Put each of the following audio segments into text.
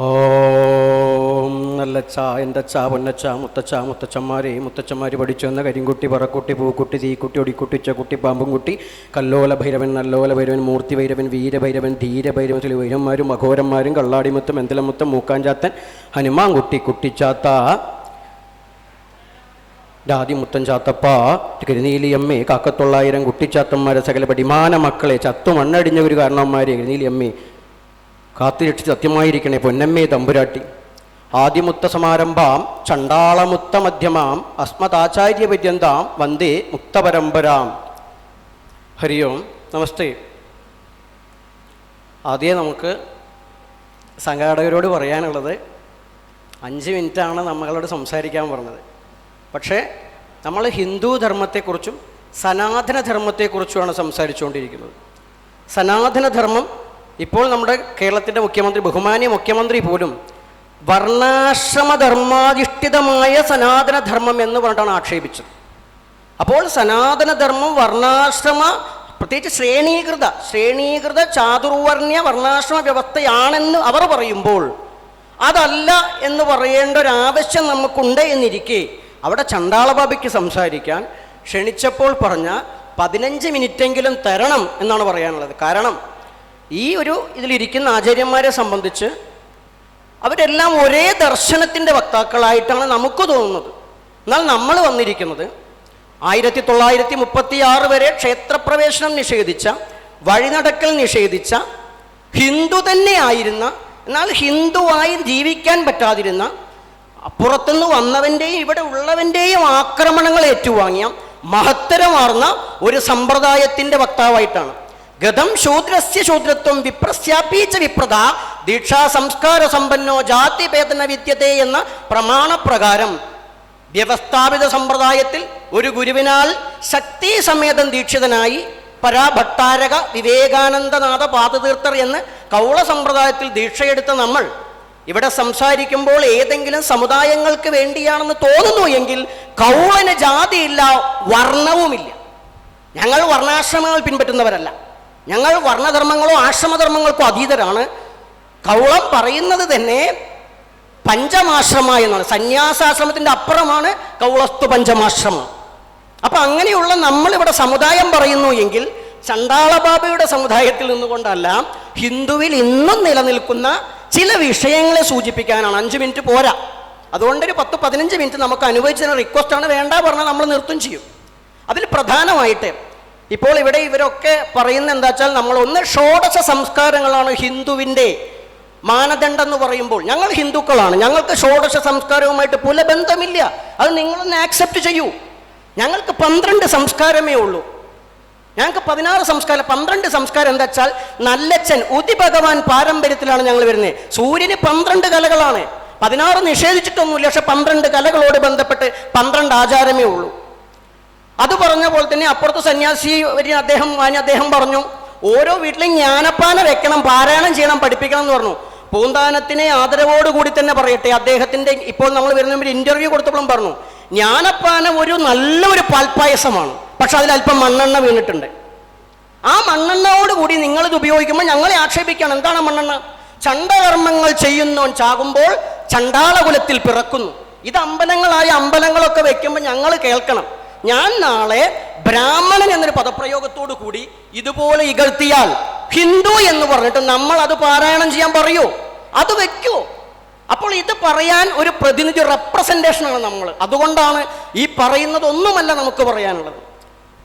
ഓം നല്ലച്ച എന്തച്ച പൊന്നച്ച മുത്തച്ച മുത്തച്ഛന്മാരെ മുത്തച്ഛന്മാർ പഠിച്ചു വന്ന കരിങ്കുട്ടി പറക്കുട്ടി പൂക്കുട്ടി തീക്കുട്ടി ഒടിക്കുട്ടി ചക്കുട്ടി പാമ്പും കുട്ടി കല്ലോല ഭൈരവൻ നല്ലോല ഭൈരവൻ മൂർത്തി ഭൈരവൻ വീരഭൈരവൻ ധീരഭൈരവൻ ചില വൈരന്മാരും അഘോരന്മാരും കള്ളാടിമുത്തും എന്തിലമുത്തം മൂക്കാഞ്ചാത്തൻ ഹനുമാൻകുട്ടി കുട്ടിച്ചാത്ത മുത്തൻ ചാത്തപ്പ കരുനീലിയമ്മേ കാക്കത്തൊള്ളായിരം കുട്ടിച്ചാത്തന്മാരെ സകല പടിമാന മക്കളെ ചത്തു മണ്ണടിഞ്ഞ ഒരു കാരണവന്മാരെ കരുനീലിയമ്മേ കാത്തുരക്ഷി സത്യമായിരിക്കണേ പൊന്നമ്മേ തമ്പുരാട്ടി. ആദ്യമുത്ത സമാരംഭാം ചണ്ടാളമുത്ത മധ്യമാം അസ്മദാചാര്യ പര്യന്താം വന്ദേ മുക്തപരമ്പരാം. ഹരി ഓം നമസ്തേ. ആദ്യം നമുക്ക് സംഘാടകരോട് പറയാനുള്ളത് അഞ്ച് മിനിറ്റാണ് നമ്മളോട് സംസാരിക്കാൻ പറഞ്ഞത്. പക്ഷേ നമ്മൾ ഹിന്ദു ധർമ്മത്തെക്കുറിച്ചും സനാതനധർമ്മത്തെക്കുറിച്ചുമാണ് സംസാരിച്ചുകൊണ്ടിരിക്കുന്നത്. സനാതനധർമ്മം ഇപ്പോൾ നമ്മുടെ കേരളത്തിന്റെ മുഖ്യമന്ത്രി ബഹുമാന്യ മുഖ്യമന്ത്രി പോലും വർണാശ്രമധർമാധിഷ്ഠിതമായ സനാതനധർമ്മം എന്ന് പറഞ്ഞിട്ടാണ് ആക്ഷേപിച്ചത്. അപ്പോൾ സനാതനധർമ്മം വർണാശ്രമ പ്രത്യേകിച്ച് ശ്രേണീകൃത ശ്രേണീകൃത ചാതുർവർണ്യ വർണാശ്രമ വ്യവസ്ഥയാണെന്ന് അവർ പറയുമ്പോൾ അതല്ല എന്ന് പറയേണ്ട ഒരു ആവശ്യം നമുക്കുണ്ട് എന്നിരിക്കെ അവിടെ ചണ്ടാളബാബയ്ക്ക് സംസാരിക്കാൻ ക്ഷണിച്ചപ്പോൾ പറഞ്ഞ പതിനഞ്ച് മിനിറ്റെങ്കിലും തരണം എന്നാണ് പറയാനുള്ളത്. കാരണം ഈ ഒരു ഇതിലിരിക്കുന്ന ആചാര്യന്മാരെ സംബന്ധിച്ച് അവരെല്ലാം ഒരേ ദർശനത്തിന്റെ വക്താക്കളായിട്ടാണ് നമുക്ക് തോന്നുന്നത്. എന്നാൽ നമ്മൾ വന്നിരിക്കുന്നത് ആയിരത്തി തൊള്ളായിരത്തി മുപ്പത്തി ആറ് വരെ ക്ഷേത്രപ്രവേശനം നിഷേധിച്ച വഴിനടക്കൽ നിഷേധിച്ച ഹിന്ദു തന്നെ ആയിരുന്ന എന്നാൽ ഹിന്ദുവായി ജീവിക്കാൻ പറ്റാതിരുന്ന അപ്പുറത്തുനിന്ന് വന്നവന്റെയും ഇവിടെ ഉള്ളവന്റെയും ആക്രമണങ്ങൾ ഏറ്റുവാങ്ങിയ മഹത്തരമാർന്ന ഒരു സമ്പ്രദായത്തിന്റെ വക്താവായിട്ടാണ് ഗതം ശൂദ്രസ്യ ശൂദ്രത്വം വിപ്രസ്യാപീച്ച വിപ്രത ദീക്ഷാ സംസ്കാര സമ്പന്നോ ജാതി ഭേദന വിദ്യത്തെ എന്ന പ്രമാണപ്രകാരം വ്യവസ്ഥാപിത സമ്പ്രദായത്തിൽ ഒരു ഗുരുവിനാൽ ശക്തി സമേതം ദീക്ഷിതനായി പരാഭട്ടാരക വിവേകാനന്ദനാഥ പാതതീർത്ഥർ എന്ന് കൗള സമ്പ്രദായത്തിൽ ദീക്ഷയെടുത്ത നമ്മൾ ഇവിടെ സംസാരിക്കുമ്പോൾ ഏതെങ്കിലും സമുദായങ്ങൾക്ക് വേണ്ടിയാണെന്ന് തോന്നുന്നു എങ്കിൽ കൗളന് ജാതിയില്ല വർണവുമില്ല. ഞങ്ങൾ വർണാശ്രമങ്ങൾ പിൻപറ്റുന്നവരല്ല. ഞങ്ങൾ വർണധർമ്മങ്ങളോ ആശ്രമധർമ്മങ്ങൾക്കോ അതീതരാണ്. കൗളം പറയുന്നത് തന്നെ പഞ്ചമാശ്രമ എന്നാണ്. സന്യാസാശ്രമത്തിന്റെ അപ്പുറമാണ് കൗളസ്തു പഞ്ചമാശ്രമം. അപ്പൊ അങ്ങനെയുള്ള നമ്മളിവിടെ സമുദായം പറയുന്നു എങ്കിൽ ചണ്ടാളബാബയുടെ സമുദായത്തിൽ നിന്നുകൊണ്ടല്ല ഹിന്ദുവിൽ ഇന്നും നിലനിൽക്കുന്ന ചില വിഷയങ്ങളെ സൂചിപ്പിക്കാനാണ്. അഞ്ച് മിനിറ്റ് പോരാ. അതുകൊണ്ടൊരു പത്ത് പതിനഞ്ച് മിനിറ്റ് നമുക്ക് അനുവദിച്ചതിന് റിക്വസ്റ്റാണ് വേണ്ട പറഞ്ഞാൽ നമ്മൾ നിർത്തും ചെയ്യും. അതിൽ പ്രധാനമായിട്ട് ഇപ്പോൾ ഇവിടെ ഇവരൊക്കെ പറയുന്ന എന്താ വെച്ചാൽ നമ്മൾ ഒന്ന് ഷോഡശ സംസ്കാരങ്ങളാണ് ഹിന്ദുവിന്റെ മാനദണ്ഡം എന്ന് പറയുമ്പോൾ. ഞങ്ങൾ ഹിന്ദുക്കളാണ്. ഞങ്ങൾക്ക് ഷോഡശ സംസ്കാരവുമായിട്ട് പുലബന്ധമില്ല. അത് നിങ്ങളൊന്ന് ആക്സെപ്റ്റ് ചെയ്യൂ. ഞങ്ങൾക്ക് പന്ത്രണ്ട് സംസ്കാരമേ ഉള്ളൂ. ഞങ്ങൾക്ക് പതിനാറ് സംസ്കാരം. പന്ത്രണ്ട് സംസ്കാരം എന്താ വെച്ചാൽ നല്ലച്ഛൻ ഉതി ഭഗവാൻ പാരമ്പര്യത്തിലാണ് ഞങ്ങൾ വരുന്നത്. സൂര്യന് പന്ത്രണ്ട് കലകളാണ്. പതിനാറ് നിഷേധിച്ചിട്ടൊന്നുമില്ല. പക്ഷെ പന്ത്രണ്ട് കലകളോട് ബന്ധപ്പെട്ട് പന്ത്രണ്ട് ആചാരമേ ഉള്ളൂ. അത് പറഞ്ഞ പോലെ തന്നെ അപ്പുറത്ത് സന്യാസി വരി അദ്ദേഹം അദ്ദേഹം പറഞ്ഞു ഓരോ വീട്ടിലും ജ്ഞാനപ്പാന വെക്കണം പാരായണം ചെയ്യണം പഠിപ്പിക്കണം എന്ന് പറഞ്ഞു. പൂന്താനത്തിനെ ആദരവോടുകൂടി തന്നെ പറയട്ടെ അദ്ദേഹത്തിന്റെ ഇപ്പോൾ നമ്മൾ വരുന്ന ഒരു കൊടുത്തപ്പോഴും പറഞ്ഞു ജ്ഞാനപ്പാന ഒരു നല്ല ഒരു പാൽപ്പായസമാണ് പക്ഷെ അതിൽ അല്പം മണ്ണെണ്ണ വീണിട്ടുണ്ട്. ആ മണ്ണെണ്ണയോടുകൂടി നിങ്ങളിത് ഉപയോഗിക്കുമ്പോൾ ഞങ്ങളെ ആക്ഷേപിക്കണം എന്താണ് മണ്ണെണ്ണ? ചണ്ടകർമ്മങ്ങൾ ചെയ്യുന്നവൻ ചാകുമ്പോൾ ചണ്ടാളകുലത്തിൽ പിറക്കുന്നു. ഇത് അമ്പലങ്ങളായ അമ്പലങ്ങളൊക്കെ വെക്കുമ്പോൾ ഞങ്ങൾ കേൾക്കണം. ഞാൻ നാളെ ബ്രാഹ്മണൻ എന്നൊരു പദപ്രയോഗത്തോടു കൂടി ഇതുപോലെ ഇകഴ്ത്തിയാൽ ഹിന്ദു എന്ന് പറഞ്ഞിട്ട് നമ്മൾ അത് പാരായണം ചെയ്യാൻ പറയൂ. അത് വെക്കൂ. അപ്പോൾ ഇത് പറയാൻ ഒരു പ്രതിനിധി റെപ്രസെന്റേഷനാണ് നമ്മൾ. അതുകൊണ്ടാണ് ഈ പറയുന്നത് ഒന്നുമല്ല നമുക്ക് പറയാനുള്ളത്.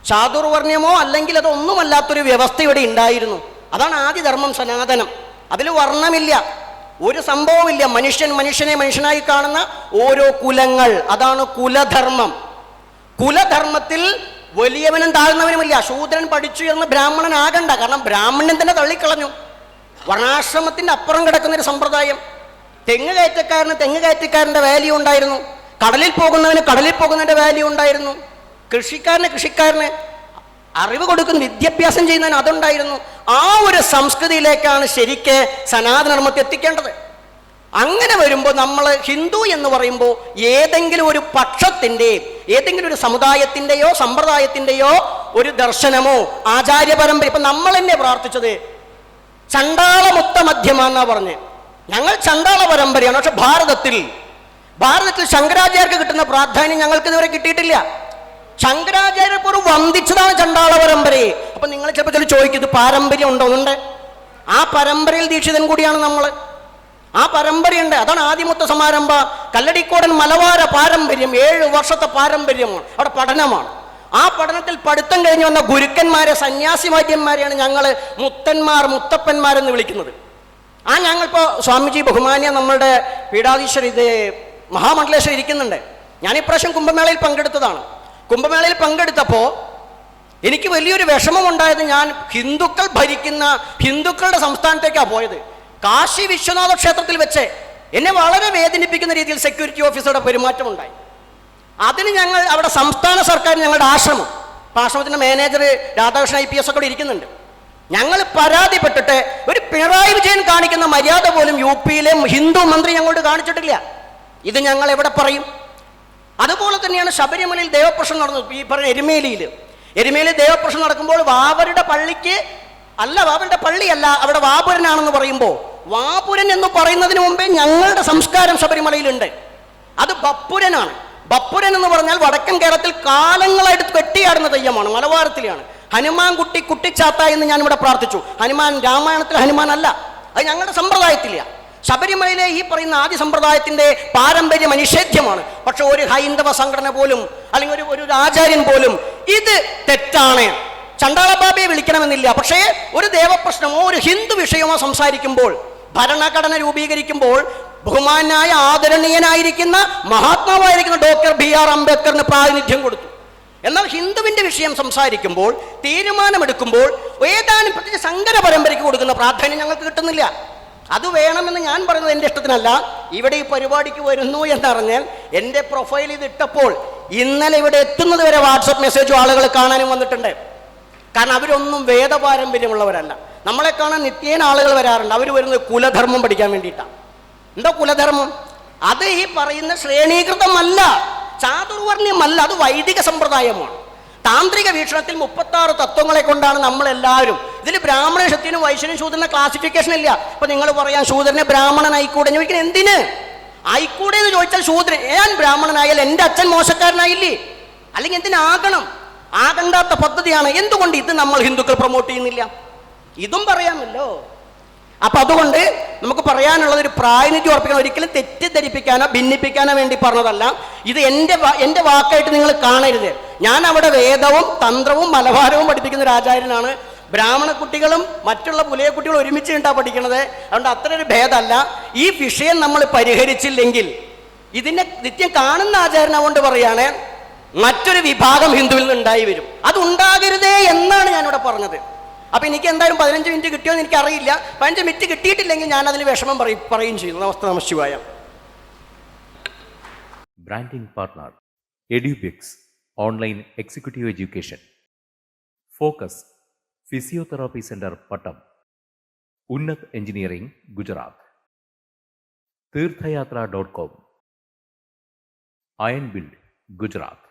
ചാതുർവർണയമോ അല്ലെങ്കിൽ അതൊന്നുമല്ലാത്തൊരു വ്യവസ്ഥ ഇവിടെ ഉണ്ടായിരുന്നു. അതാണ് ആദ്യ ധർമ്മം സനാതനം. അതിൽ വർണമില്ല. ഒരു സംഭവമില്ല. മനുഷ്യൻ മനുഷ്യനെ മനുഷ്യനായി കാണുന്ന ഓരോ കുലങ്ങൾ. അതാണ് കുലധർമ്മം. കുലധർമ്മത്തിൽ വലിയവനും താഴ്ന്നവനുമില്ല ശൂദ്രൻ പഠിച്ചു എന്ന് ബ്രാഹ്മണൻ ആകണ്ട. കാരണം ബ്രാഹ്മണൻ തന്നെ തള്ളിക്കളഞ്ഞു. വർണാശ്രമത്തിന്റെ അപ്പുറം കിടക്കുന്ന ഒരു സമ്പ്രദായം. തെങ്ങ് കയറ്റക്കാരന് തെങ്ങ് കയറ്റക്കാരന്റെ വാല്യൂ ഉണ്ടായിരുന്നു. കടലിൽ പോകുന്നവന് കടലിൽ പോകുന്നതിന്റെ വാല്യൂ ഉണ്ടായിരുന്നു. കൃഷിക്കാരന് കൃഷിക്കാരന് അറിവ് കൊടുക്കുന്ന വിദ്യാഭ്യാസം ചെയ്യുന്നതിന് അതുണ്ടായിരുന്നു. ആ ഒരു സംസ്കൃതിയിലേക്കാണ് ശരിക്ക് സനാതനധർമ്മത്തെ എത്തിക്കേണ്ടത്. അങ്ങനെ വരുമ്പോൾ നമ്മൾ ഹിന്ദു എന്ന് പറയുമ്പോൾ ഏതെങ്കിലും ഒരു പക്ഷത്തിന്റെ ഏതെങ്കിലും ഒരു സമുദായത്തിന്റെയോ സമ്പ്രദായത്തിന്റെയോ ഒരു ദർശനമോ ആചാര്യ പരമ്പര ഇപ്പം നമ്മൾ തന്നെ പ്രാർത്ഥിച്ചത് ചണ്ടാളമുത്ത മധ്യമാന്നാ പറഞ്ഞ്. ഞങ്ങൾ ചണ്ടാള പരമ്പരയാണ് പക്ഷെ ഭാരതത്തിൽ ഭാരതത്തിൽ ശങ്കരാചാര്യർക്ക് കിട്ടുന്ന പ്രാധാന്യം ഞങ്ങൾക്ക് ഇതുവരെ കിട്ടിയിട്ടില്ല. ശങ്കരാചാര്യർ പോലും വന്ദിച്ചതാണ് ചണ്ടാള പരമ്പരയെ. അപ്പൊ നിങ്ങൾ ചിലപ്പോൾ ചില ചോദിക്കും ഇത് പാരമ്പര്യം ഉണ്ടോ ഉണ്ട് ആ പരമ്പരയിൽ ദീക്ഷിതൻ കൂടിയാണ് നമ്മൾ ആ പരമ്പരയുണ്ട് അതാണ് ആദിമുത്ത സമാരംഭ. കല്ലടിക്കോടൻ മലവാര പാരമ്പര്യം ഏഴ് വർഷത്തെ പാരമ്പര്യമാണ്. അവിടെ പഠനമാണ്. ആ പഠനത്തിൽ പഠിത്തം കഴിഞ്ഞ് വന്ന ഗുരുക്കന്മാരെ സന്യാസിമാര്യന്മാരെയാണ് ഞങ്ങൾ മുത്തന്മാർ മുത്തപ്പന്മാരെന്ന് വിളിക്കുന്നത്. ആ ഞങ്ങളിപ്പോൾ സ്വാമിജി ബഹുമാന്യ നമ്മളുടെ പീഠാധീശ്വർ ഇത് മഹാമണ്ഡലേശ്വർ ഇരിക്കുന്നുണ്ട്. ഞാൻ ഇപ്രാവശ്യം കുംഭമേളയിൽ പങ്കെടുത്തതാണ്. കുംഭമേളയിൽ പങ്കെടുത്തപ്പോൾ എനിക്ക് വലിയൊരു വിഷമമുണ്ടായത് ഞാൻ ഹിന്ദുക്കൾ ഭരിക്കുന്ന ഹിന്ദുക്കളുടെ സംസ്ഥാനത്തേക്കാണ് പോയത്. കാശി വിശ്വനാഥ ക്ഷേത്രത്തിൽ വെച്ച് എന്നെ വളരെ വേദനിപ്പിക്കുന്ന രീതിയിൽ സെക്യൂരിറ്റി ഓഫീസറുടെ പെരുമാറ്റമുണ്ടായി. അതിന് ഞങ്ങൾ അവിടെ സംസ്ഥാന സർക്കാർ ഞങ്ങളുടെ ആശ്രമം ഇപ്പം ആശ്രമത്തിന്റെ manager Radhakrishnan I P S ഒക്കെ ഇരിക്കുന്നുണ്ട്. ഞങ്ങൾ പരാതിപ്പെട്ടിട്ട് ഒരു പിണറായി വിജയൻ കാണിക്കുന്ന മര്യാദ പോലും യു പിയിലെ ഹിന്ദു മന്ത്രി ഞങ്ങളോട് കാണിച്ചിട്ടില്ല. ഇത് ഞങ്ങൾ എവിടെ പറയും? അതുപോലെ തന്നെയാണ് ശബരിമലയിൽ ദേവപ്രശ്നം നടന്നത് ഈ പറഞ്ഞ എരുമേലിയിൽ എരുമേലി ദേവപ്രശ്നം നടക്കുമ്പോൾ വാവരുടെ പള്ളിക്ക് അല്ല വാവരുടെ പള്ളിയല്ല അവിടെ വാപുരനാണെന്ന് പറയുമ്പോൾ വാപുരൻ എന്ന് പറയുന്നതിന് മുമ്പേ ഞങ്ങളുടെ സംസ്കാരം ശബരിമലയിലുണ്ട്. അത് ബപ്പുരനാണ്. ബപ്പുരൻ എന്ന് പറഞ്ഞാൽ വടക്കൻ കേരളത്തിൽ കാലങ്ങളായിട്ട് കെട്ടിയാടുന്ന തെയ്യമാണ് മലബാരത്തിലെയാണ് ഹനുമാൻ കുട്ടി കുട്ടിച്ചാത്ത എന്ന് ഞാൻ ഇവിടെ പ്രാർത്ഥിച്ചു. ഹനുമാൻ രാമായണത്തിൽ ഹനുമാൻ അല്ല. അത് ഞങ്ങളുടെ സമ്പ്രദായത്തില്ല. ശബരിമലയിലെ ഈ പറയുന്ന ആദ്യ സമ്പ്രദായത്തിന്റെ പാരമ്പര്യം അനിഷേധ്യമാണ് പക്ഷെ ഒരു ഹൈന്ദവ സംഘടന പോലും അല്ലെങ്കിൽ ഒരു ഒരു ആചാര്യൻ പോലും ഇത് തെറ്റാണ്. ചണ്ടാളബാബയെ വിളിക്കണമെന്നില്ല. പക്ഷേ ഒരു ദേവപ്രശ്നമോ ഒരു ഹിന്ദു വിഷയമോ സംസാരിക്കുമ്പോൾ ഭരണഘടന രൂപീകരിക്കുമ്പോൾ ബഹുമാനായ ആദരണീയനായിരിക്കുന്ന മഹാത്മാവായിരിക്കുന്ന ഡോക്ടർ ബി ആർ അംബേദ്കറിന് പ്രാതിനിധ്യം കൊടുത്തു. എന്നാൽ ഹിന്ദുവിന്റെ വിഷയം സംസാരിക്കുമ്പോൾ തീരുമാനമെടുക്കുമ്പോൾ ഏതാനും പ്രത്യേകിച്ച് സങ്കര പരമ്പരയ്ക്ക് കൊടുക്കുന്ന പ്രാധാന്യം ഞങ്ങൾക്ക് കിട്ടുന്നില്ല. അത് വേണമെന്ന് ഞാൻ പറയുന്നത് എന്റെ ഇഷ്ടത്തിനല്ല. ഇവിടെ ഈ പരിപാടിക്ക് വരുന്നു എന്നറിഞ്ഞാൽ എന്റെ പ്രൊഫൈൽ ഇത് ഇട്ടപ്പോൾ ഇന്നലെ ഇവിടെ എത്തുന്നത് വരെ വാട്സപ്പ് മെസ്സേജും ആളുകൾ കാണാനും വന്നിട്ടുണ്ട്. കാരണം അവരൊന്നും വേദപാരമ്പര്യമുള്ളവരല്ല. നമ്മളെ കാണാൻ നിത്യേന ആളുകൾ വരാറുണ്ട്. അവർ വരുന്നത് കുലധർമ്മം പഠിക്കാൻ വേണ്ടിയിട്ടാണ് എന്താ കുലധർമ്മം? അത് ഈ പറയുന്ന ശ്രേണീകൃതമല്ല. ചാതുർവർണ്യമല്ല അത് വൈദിക സമ്പ്രദായമാണ്. താന്ത്രിക വീക്ഷണത്തിൽ മുപ്പത്തി ആറ് തത്വങ്ങളെ കൊണ്ടാണ് നമ്മളെല്ലാവരും. ഇതിൽ ബ്രാഹ്മണ ക്ഷത്രിയനും വൈശ്യനും ശൂദ്രനും ക്ലാസിഫിക്കേഷൻ ഇല്ല. അപ്പൊ നിങ്ങൾ പറയാം ശൂദ്രനെ ബ്രാഹ്മണൻ ആയിക്കൂടെ ചോദിക്കുന്നത് എന്തിന്? ആയിക്കൂടെ എന്ന് ചോദിച്ചാൽ ശൂദ്രൻ. ഞാൻ ബ്രാഹ്മണനായാൽ എന്റെ അച്ഛൻ മോശക്കാരനായില്ലേ? അല്ലെങ്കിൽ എന്തിനാകണം? ആകണ്ടാത്ത പദ്ധതിയാണ്. എന്തുകൊണ്ട് ഇത് നമ്മൾ ഹിന്ദുക്കൾ പ്രൊമോട്ട് ചെയ്യുന്നില്ല? ഇതും പറയാമല്ലോ. അപ്പൊ അതുകൊണ്ട് നമുക്ക് പറയാനുള്ളത് ഒരു പ്രായനിറ്റി ഉറപ്പിക്കണം. ഒരിക്കലും തെറ്റിദ്ധരിപ്പിക്കാനോ ഭിന്നിപ്പിക്കാനോ വേണ്ടി പറഞ്ഞതല്ല. ഇത് എന്റെ എന്റെ വാക്കായിട്ട് നിങ്ങൾ കാണരുത്. ഞാൻ അവിടെ വേദവും തന്ത്രവും മലബാരവും പഠിപ്പിക്കുന്ന ഒരു ആചാര്യനാണ്. ബ്രാഹ്മണ കുട്ടികളും മറ്റുള്ള പുലയ കുട്ടികളും ഒരുമിച്ച് ഉണ്ടാ പഠിക്കണത്. അതുകൊണ്ട് അത്ര ഒരു ഭേദമല്ല. ഈ വിഷയം നമ്മൾ പരിഹരിച്ചില്ലെങ്കിൽ ഇതിനെ നിത്യം കാണുന്ന ആചാരനാകൊണ്ട് പറയാണ് മറ്റൊരു വിഭാഗം ഹിന്ദുവിൽ നിന്ന് ഉണ്ടായി വരും. അത് ഉണ്ടാകരുതേ എന്നാണ് ഞാനിവിടെ പറഞ്ഞത്. അപ്പൊ എനിക്ക് എന്തായാലും പതിനഞ്ച് മിനിറ്റ് കിട്ടിയോന്ന് എനിക്ക് അറിയില്ല പതിനഞ്ച് മിനിറ്റ് കിട്ടിയിട്ടില്ലെങ്കിൽ ഞാൻ അതിന് വിഷമം പറയും പറയും ചെയ്തു നമസ്ത Namah Shivaya branding partner Edubix online executive education focus physiotherapy centre Pattom Unnat engineering Gujarat Theerthayathra dot com iron build Gujarat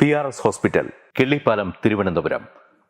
P R S hospital Killipalam Thiruvananthapuram